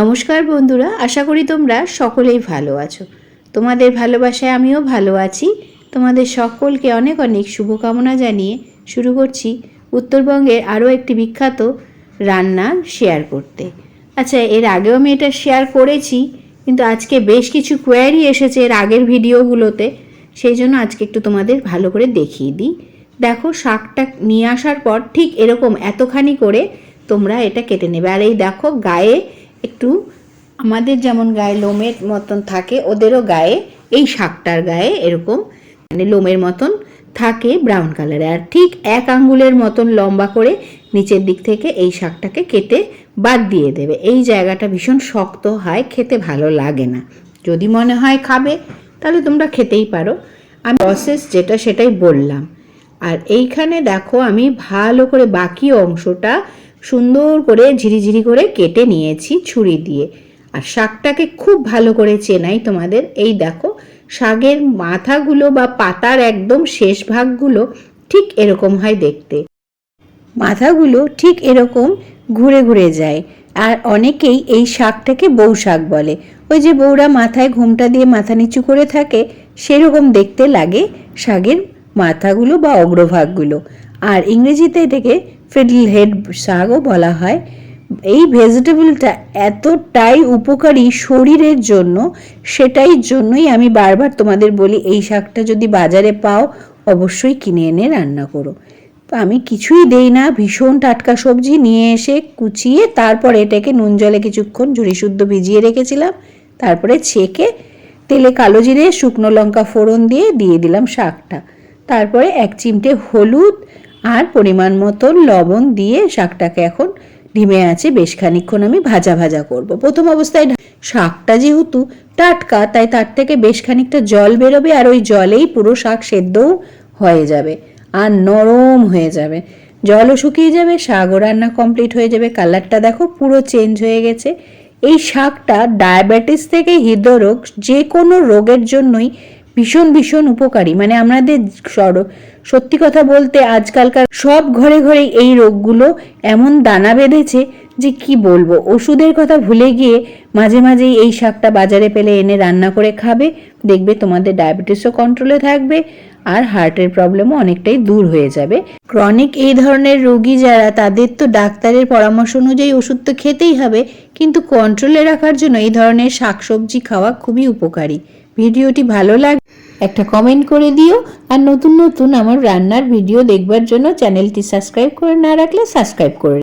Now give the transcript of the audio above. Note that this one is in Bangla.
নমস্কার বন্ধুরা, আশা করি তোমরা সকলেই ভালো আছো। তোমাদের ভালোবাসায় আমিও ভালো আছি। তোমাদের সকলকে অনেক অনেক শুভকামনা জানিয়ে শুরু করছি উত্তরবঙ্গের আরও একটি বিখ্যাত রান্না শেয়ার করতে। আচ্ছা এর আগেও আমি এটা শেয়ার করেছি, কিন্তু আজকে বেশ কিছু কোয়ারি এসেছে এর আগের ভিডিওগুলোতে, সেই জন্য আজকে একটু তোমাদের ভালো করে দেখিয়ে দিই। দেখো, শাকটা নিয়ে আসার পর ঠিক এরকম এতখানি করে তোমরা এটা কেটে নেবে। আর এই দেখো, গায়ে একটু আমাদের যেমন গায়ে লোমের মতন থাকে, ওদেরও গায়ে এই শাকটার গায়ে এরকম মানে লোমের মতন থাকে ব্রাউন কালারে আর ঠিক এক আঙ্গুলের মতন লম্বা করে নিচের দিক থেকে এই শাকটাকে কেটে বাদ দিয়ে দেবে। এই জায়গাটা ভীষণ শক্ত হয়, খেতে ভালো লাগে না। যদি মনে হয় খাবে, তাহলে তোমরা খেতেই পারো। আমি প্রসেস যেটা সেটাই বললাম। আর এইখানে দেখো আমি ভালো করে বাকি অংশটা সুন্দর করে ঝিরিঝিরি করে কেটে নিয়েছি ছুরি দিয়ে। আর শাকটাকে খুব ভালো করে চেনাই তোমাদের। এই দেখো, শাকের মাথাগুলো বা পাতার একদম শেষ ভাগগুলো ঠিক এরকম হয় দেখতে। মাথাগুলো ঠিক এরকম ঘুরে ঘুরে যায়। আর অনেকেই এই শাকটাকে বউ শাক বলে। ওই যে বউরা মাথায় ঘুমটা দিয়ে মাথা নিচু করে থাকে, সেরকম দেখতে লাগে শাকের মাথাগুলো বা অগ্রভাগগুলো। আর ইংরেজিতে এটাকে ফিডল হেড শাকও বলা হয়, এই ভেজিটেবলটা এতটাই উপকারী শরীরের জন্য, সেটাই জন্যই আমি বারবার তোমাদের বলি, এই শাকটা যদি বাজারে পাও, অবশ্যই কিনে এনে রান্না করো। আমি কিছুই দেই না, ভীষণ টাটকা সবজি নিয়ে এসে কুচিয়ে তারপর এটাকে নুন জলে কিছুক্ষণ ঝুড়ি শুদ্ধ ভিজিয়ে রেখেছিলাম, তারপরে ছেঁকে তেলে কালো জিরে, শুকনো লঙ্কা ফোড়ন দিয়ে দিয়ে দিলাম শাকটা। তারপরে এক চিমটে হলুদ আর পরিমাণ মতো লবণ দিয়ে শাকটাকে এখন ডিমে আছে বেশ খানিক্ষণ আমি ভাজা ভাজা করব। প্রথম অবস্থায় শাকটা যেহেতু টাটকা, তাই তার থেকে বেশ খানিকটা জল বেরোবে আর ওই জলেই পুরো শাক সেদ্ধও হয়ে যাবে আর নরম হয়ে যাবে। জলও শুকিয়ে যাবে, শাকও রান্না কমপ্লিট হয়ে যাবে। কালারটা দেখো পুরো চেঞ্জ হয়ে গেছে। এই শাকটা ডায়াবেটিস থেকে হৃদরোগ যে কোনো রোগের জন্যই ভীষণ ভীষণ উপকারী। মানে আমাদের সত্যি কথা বলতে আজকালকার সব ঘরে ঘরে এই রোগগুলো এমন দানা বেঁধেছে যে কি বলব? ওষুধের কথা ভুলে গিয়ে মাঝে মাঝেই এই শাকটা বাজারে পেলে এনে রান্না করে খাবে। দেখবে তোমাদের ডায়াবেটিসও কন্ট্রোলে থাকবে আর হার্টের প্রবলেমও অনেকটাই দূর হয়ে যাবে। ক্রনিক এই ধরনের রোগী যারা, তাদের তো ডাক্তারের পরামর্শ অনুযায়ী ওষুধ তো খেতেই হবে। কিন্তু কন্ট্রোলে রাখার জন্য এই ধরনের শাকসবজি খাওয়া খুবই উপকারী। ভিডিওটি ভালো লাগ একটা কমেন্ট করে দিও। আর নতুন নতুন আমার রান্নার ভিডিও দেখবার জন্য চ্যানেলটি সাবস্ক্রাইব করে না রাখলে সাবস্ক্রাইব করে